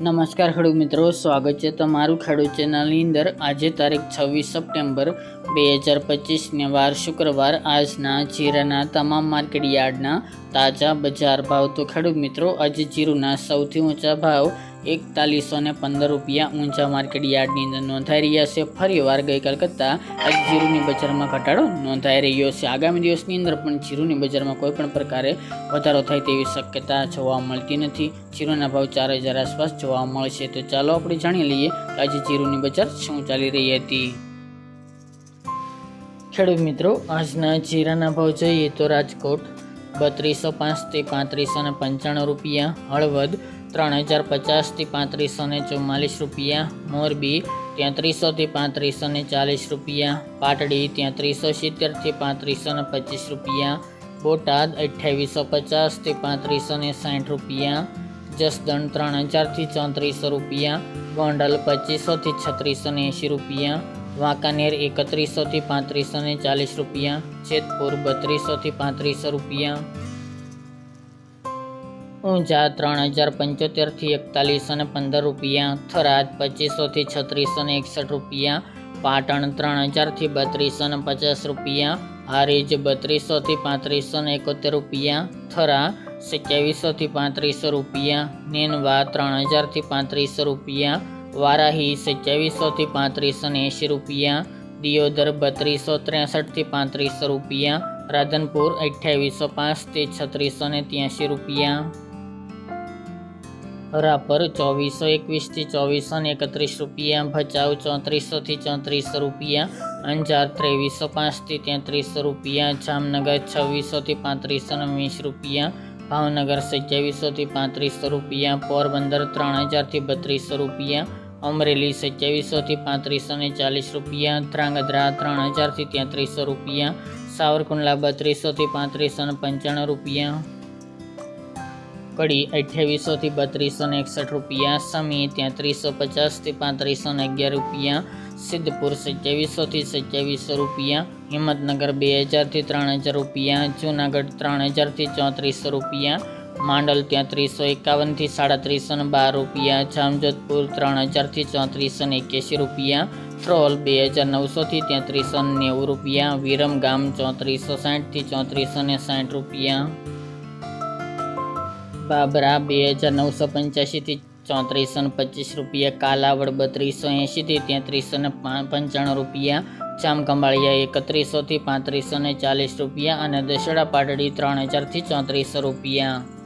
નમસ્કાર ખેડૂત મિત્રો, સ્વાગત છે તમારું ખેડૂત ચેનલની અંદર. આજે તારીખ છવ્વીસ સપ્ટેમ્બર બે હજાર પચીસને વાર શુક્રવાર. આજના જીરાના તમામ માર્કેટ યાર્ડના તાજા બજાર ભાવ. તો ખેડૂત મિત્રો, આજે જીરુના સૌથી ઊંચા ભાવ એકતાલીસો ને પંદર રૂપિયા ઊંચા માર્કેટ યાર્ડની અંદર નોંધાઈ રહ્યા છે. ફરીવાર ગઈકાલ કરતાં આજે જીરુની બજારમાં ઘટાડો નોંધાઈ રહ્યો છે. આગામી દિવસની અંદર પણ જીરુની બજારમાં કોઈ પણ પ્રકારે વધારો થાય તેવી શક્યતા જોવા મળતી નથી. જીરુના ભાવ ચાર હજાર આસપાસ જોવા મળશે. તો ચાલો આપણે જાણી લઈએ કે આજે જીરુની બજાર શું ચાલી રહી હતી. ખેડૂત મિત્રો, આજના જીરાના ભાવ જોઈએ તો રાજકોટ બત્રીસો પાંચથી પાંત્રીસો ને પંચાણું રૂપિયા, હળવદ ત્રણ હજાર પચાસથી પાંત્રીસો ને ચુમ્માલીસ રૂપિયા. મોરબી તેત્રીસોથી પાંત્રીસો ને ચાલીસ રૂપિયા. પાટડી તેત્રીસો સિત્તેરથી પાંત્રીસો ને પચીસ રૂપિયા. બોટાદ અઠ્યાવીસો પચાસથી પાંત્રીસો ને સાઠ રૂપિયા. જસદણ ત્રણ હજારથી ચોત્રીસો રૂપિયા. ગોંડલ પચીસોથી છત્રીસો ને એંશી રૂપિયા. વાંકાનેર એકત્રીસોથી પાંત્રીસો ને ચાલીસ રૂપિયા. જેતપુર બત્રીસોથી પાંત્રીસો રૂપિયા. ઊંઝા ત્રણ હજાર પંચોતેરથી એકતાલીસો ને પંદર રૂપિયા, થરાદ પચીસોથી છત્રીસો ને એકસઠ રૂપિયા, પાટણ ત્રણ હજારથી બત્રીસો ને પચાસ રૂપિયા, હારીજ બત્રીસોથી પાંત્રીસો ને એકોતેર રૂપિયા, થરા સત્યાવીસોથી પાંત્રીસો રૂપિયા, નેનવા ત્રણ હજારથી પાંત્રીસો રૂપિયા, વારાહી સત્યાવીસોથી પાંત્રીસો ને એંશી રૂપિયા, દિયોદર બત્રીસો ત્રેસઠથી પાંત્રીસો રૂપિયા, રાધનપુર અઠ્યાવીસો પાંચથી છત્રીસો ને ત્યાંશી રૂપિયા. રાપર ચોવીસો એકવીસથી ચોવીસો ને એકત્રીસ રૂપિયા, ભચાઉ ચોત્રીસોથી ચોત્રીસો રૂપિયા, અંજાર ત્રેવીસો પાંચથી તેત્રીસો રૂપિયા, જામનગર છવ્વીસોથી પાંત્રીસો ને વીસ રૂપિયા, ભાવનગર સત્યાવીસોથી પાંત્રીસો રૂપિયા, પોરબંદર ત્રણ હજારથી બત્રીસો રૂપિયા, અમરેલી સત્યાવીસોથી પાંત્રીસો ને ચાલીસ રૂપિયા, ધ્રાંગધ્રા ત્રણ હજારથી તેત્રીસો રૂપિયા, સાવરકુંડલા બત્રીસોથી પાંત્રીસો ને પંચાણું રૂપિયા. કડી અઠ્યાવીસોથી બત્રીસો ને એકસઠ રૂપિયા સમી ત્યાંત્રીસો પચાસથી પાંત્રીસો ને અગિયાર રૂપિયા, સિદ્ધપુર સત્યાવીસોથી સત્યાવીસો રૂપિયા, હિંમતનગર બે હજારથી ત્રણ હજાર રૂપિયા, જૂનાગઢ ત્રણ હજારથી ચોત્રીસો રૂપિયા, માંડલ ત્યાંત્રીસો એકાવનથી સાડત્રીસો ને બાર રૂપિયા, જામજોધપુર ત્રણ હજારથી ચોત્રીસો ને એક્યાસી રૂપિયા, ટ્રોલ બે હજાર નવસોથી તેત્રીસો નેવું રૂપિયા, વિરમગામ ચોત્રીસો સાઠથી ચોત્રીસો ને સાઠ રૂપિયા. બાબરા બે હજાર નવસો પંચ્યાસીથી ચોત્રીસો ને પચીસ રૂપિયા, કાલાવડ બત્રીસો એંશીથી તેત્રીસો ને પંચાણું રૂપિયા જામખંભાળિયા એકત્રીસોથી પાંત્રીસો ને ચાલીસ રૂપિયા અને દશેડા પાટડી ત્રણ હજારથી ચોત્રીસો રૂપિયા.